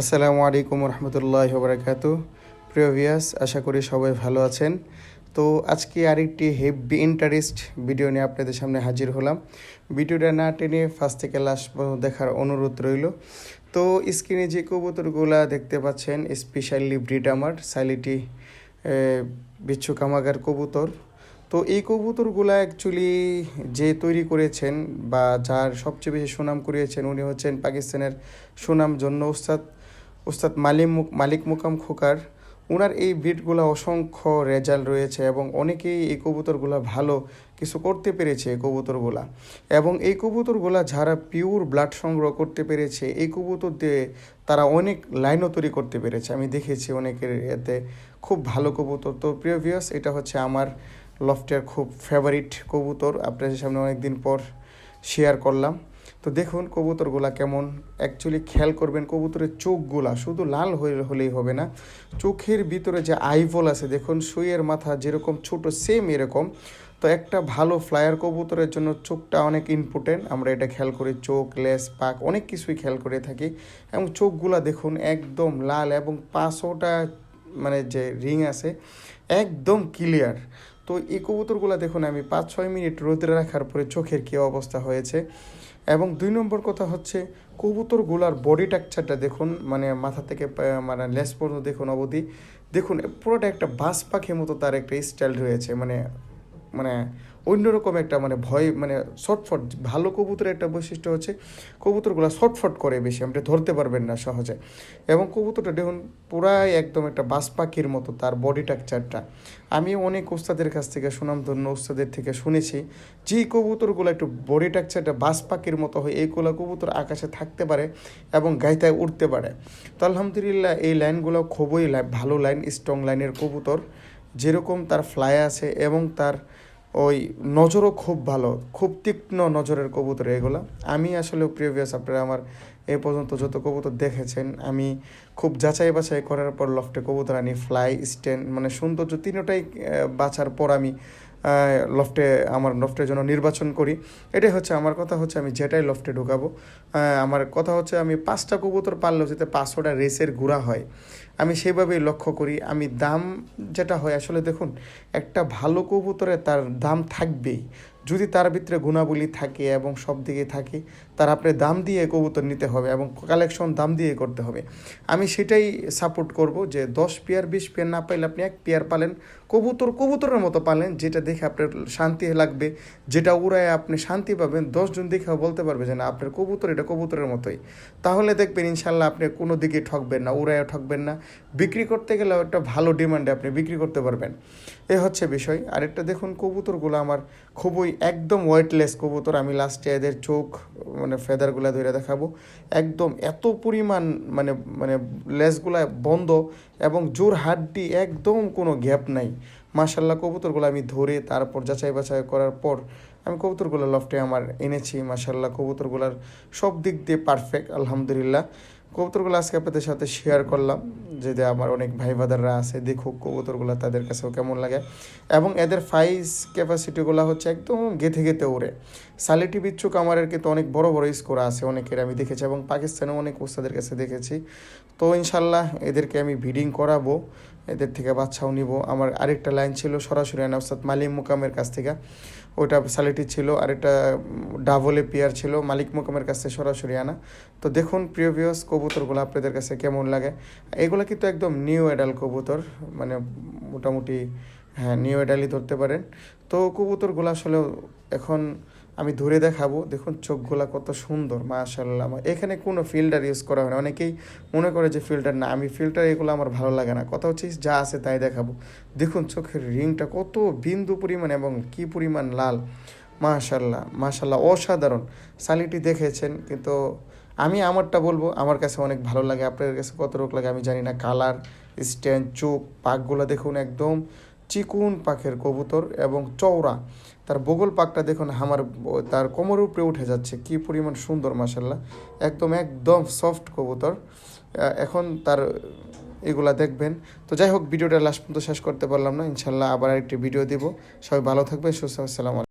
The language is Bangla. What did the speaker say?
আসসালামু আলাইকুম রহমতুল্লাহ বরাকাত প্রিয় ভিয়াস আশা করি সবাই ভালো আছেন। তো আজকে আরেকটি হেভি ইন্টারেস্ট ভিডিও নিয়ে আপনাদের সামনে হাজির হলাম। ভিডিওটা না টেনে ফার্স্ট থেকে লাস্ট দেখার অনুরোধ রইল। তো স্ক্রিনে যে কবুতরগুলা দেখতে পাচ্ছেন, স্পেশালি ব্রিড আমার সাইলিটি বিচ্ছু কামাগার কবুতর। তো এই কবুতরগুলা অ্যাকচুয়ালি যে তৈরি করেছেন বা যার সবচেয়ে বেশি সুনাম করিয়েছেন, উনি হচ্ছেন পাকিস্তানের সুনাম জন্য উস্তাদ উস্তাদ মালিক মুক মালিক মুকাম খোকার ওনার এই ব্রিডগুলো অসংখ্য রেজাল্ট রয়েছে এবং অনেকেই এই কবুতরগুলো ভালো কিছু করতে পেরেছে এই কবুতরগুলা। এবং এই কবুতরগুলা যারা পিওর ব্লাড সংগ্রহ করতে পেরেছে, এই কবুতর দিয়ে তারা অনেক লাইনও তৈরি করতে পেরেছে। আমি দেখেছি অনেকের এতে খুব ভালো কবুতর। তো প্রিয় ভিউয়ার্স এটা হচ্ছে আমার লফটের খুব ফেভারিট কবুতর। আপনাদের সামনে অনেক দিন পর শেয়ার করলাম। তো দেখুন কবুতরগুলা কেমন। অ্যাকচুয়ালি খেয়াল করবেন কবুতরের চোখগুলা শুধু লাল হলেই হবে না। চোখের ভিতরে যে আইভল আছে, দেখুন সুইয়ের মাথা যেরকম ছোট সেম এরকম। তো একটা ভালো ফ্লায়ার কবুতরের জন্য চোখটা অনেক ইম্পর্টেন্ট আমরা এটা খেয়াল করি চোখ লেস পাক, অনেক কিছুই খেয়াল করে থাকি। এবং চোখগুলা দেখুন একদম লাল এবং পাঁচশোটা মানে যে রিং আছে, একদম ক্লিয়ার তো এই কবুতরগুলো দেখুন, আমি পাঁচ ছয় মিনিট রোদে রাখার পরে চোখের কী অবস্থা হয়েছে। এবং দুই নম্বর কথা হচ্ছে, কবুতরগুলার বডি টাকচারটা দেখুন মানে মাথা থেকে মানে লেস পর্যন্ত দেখুন অবধি। দেখুন, পুরোটা একটা বাস পাখির মতো তার একটা স্টাইল রয়েছে মানে মানে অন্যরকম একটা মানে ভয় মানে শর্টফট ভালো কবুতরের একটা বৈশিষ্ট্য হচ্ছে কবুতরগুলো শর্টফট করে বেশি, আপনি ধরতে পারবেন না সহজে। এবং কবুতরটা দেখুন, পুরাই একদম একটা বাস পাখির মতো তার বডি টাকচারটা আমি অনেক ওস্তাদের কাছ থেকে সুনামধন্য ওস্তাদের থেকে শুনেছি যে কবুতরগুলো একটু বডি টাকচারটা বাস পাখির মতো হয়, এইগুলো কবুতর আকাশে থাকতে পারে এবং গাইতায় উঠতে পারে। তো আলহামদুলিল্লাহ এই লাইনগুলো খুবই ভালো লাইন স্ট্রং লাইনের কবুতর। যেরকম তার ফ্লাই আছে এবং তার ওই নজরও খুব ভালো, খুব তীক্ষ্ণ নজরের কবুতর এগুলো। আমি আসলে প্রিভিয়াস আপনারা আমার এ পর্যন্ত যত কবুতর দেখেছেন, আমি খুব যাচাই বাছাই করার পর লফটে কবুতর আনি ফ্লাই স্ট্যান্ড মানে সৌন্দর্য তিনটাই বাছার পর আমি লফটে আমার লফটের জন্য নির্বাচন করি। এটাই হচ্ছে আমার কথা, হচ্ছে আমি যেটাই লফটে ঢুকাবো। আমার কথা হচ্ছে আমি পাঁচটা কবুতর পারলেও যাতে পাঁচশোটা রেসের গুড়া হয়। আমি সেইভাবেই লক্ষ্য করি, আমি দাম যেটা হয়, আসলে দেখুন, একটা ভালো কবুতরে তার দাম থাকবেই। যদি তার ভিতরে গুণাবলী থাকে এবং সব দিকে থাকে, তার আপনি দাম দিয়ে কবুতর নিতে হবে এবং কালেকশন দাম দিয়ে করতে হবে। আমি সেটাই সাপোর্ট করব যে দশ পেয়ার, বিশ পেয়ার না পাইলে আপনি এক পেয়ার পালেন, কবুতর কবুতরের মতো পালেন, যেটা দেখে আপনার শান্তি লাগবে, যেটা উড়ায় আপনি শান্তি পাবেন দশজন দেখে বলতে পারবে যে না, আপনার কবুতর এটা কবুতরের মতোই। তাহলে দেখবেন ইনশাল্লাহ আপনি কোনো দিকে ঠকবেন না উড়ায় ঠকবেন না। বিক্রি করতে গেলেও একটা ভালো ডিমান্ডে আপনি বিক্রি করতে পারবেন। এ হচ্ছে বিষয়। আরেকটা দেখুন, কবুতরগুলো আমার খুবই একদম ওয়েটলেস কবুতর, আমি লাস্টে এদের চোখ মানে ফেদারগুলা ধরে দেখাবো। একদম এত পরিমাণ মানে মানে লেসগুলা বন্ধ এবং জোর হাড্ডি, একদম কোনো গ্যাপ নাই। মাশাল্লাহ কবুতরগুলো আমি ধরে তারপর যাচাই বাছাই করার পর আমি কবুতরগুলো লফটে আমার এনেছি। মাশাল্লাহ কবুতরগুলার সব দিক দিয়ে পারফেক্ট আলহামদুলিল্লাহ। কবুতরগুলো আজকে আপনাদের সাথে শেয়ার করলাম। যদি আমার অনেক ভাই বাদাররা আছে, দেখুক কবুতরগুলো তাদের কাছেও কেমন লাগে। এবং এদের ফাইজ ক্যাপাসিটিগুলো হচ্ছে একদম গেঁথে গেঁথে ওড়ে। সালিটি বিচ্ছু কামারের কিন্তু অনেক বড় বড় স্কোর আছে, অনেকের আমি দেখেছি এবং পাকিস্তানেও অনেক ওস্তাদের কাছে দেখেছি। তো ইনশাল্লাহ এদেরকে আমি ভিডিং করাবো। এদের থেকে বাচ্চাও নিব। আমার আরেকটা লাইন ছিল সরাসরি আনা, ওস্তাদ মালিম মুকামের কাছ থেকে। ওটা স্যালিটি ছিল, আরেকটা ডাবলে পেয়ার ছিল, মালিক মুকামের কাছে সরাসরি আনা। তো দেখুন প্রিয় ভিউস কবুতরগুলো আপনাদের কাছে কেমন লাগে? এগুলো কিন্তু একদম নিউ এডাল কবুতর মানে মোটামুটি হ্যাঁ নিউ এডালই ধরতে পারেন। তো কবুতরগুলো আসলে এখন আমি ধরে দেখাবো, দেখুন চোখগুলা কত সুন্দর মাশাল্লাহ এখানে কোনো ফিল্টার ইউজ করা হয় না। অনেকেই মনে করে যে ফিল্টার না, আমি ফিল্টার এগুলো আমার ভালো লাগে না। কথা হচ্ছে যা আছে তাই দেখাবো। দেখুন চোখের রিংটা কত বিন্দু পরিমাণ এবং কি পরিমাণ লাল। মাশাল্লাহ মাশাল্লাহ অসাধারণ। সালিটি দেখেছেন, কিন্তু আমি আমারটা বলব, আমার কাছে অনেক ভালো লাগে। আপনাদের কাছে কত রোগ লাগে আমি জানি না। কালার, স্ট্যান্ড, চোখ, পাকগুলো দেখুন একদম চিকুন পাখের কবুতর এবং চওড়া। তার বগল পাকটা দেখুন, আমার তার কোমরের উপরে উঠে যাচ্ছে। কি পরিমাণ সুন্দর মাসাল্লাহ একদম একদম সফট কবুতর। এখন তার এগুলা দেখবেন। তো যাই হোক, ভিডিওটা লাস্ট পর্যন্ত শেষ করতে পারলাম না। ইনশাল্লাহ আবার একটি ভিডিও দিব। সবাই ভালো থাকবে সুস্থ আসসালাম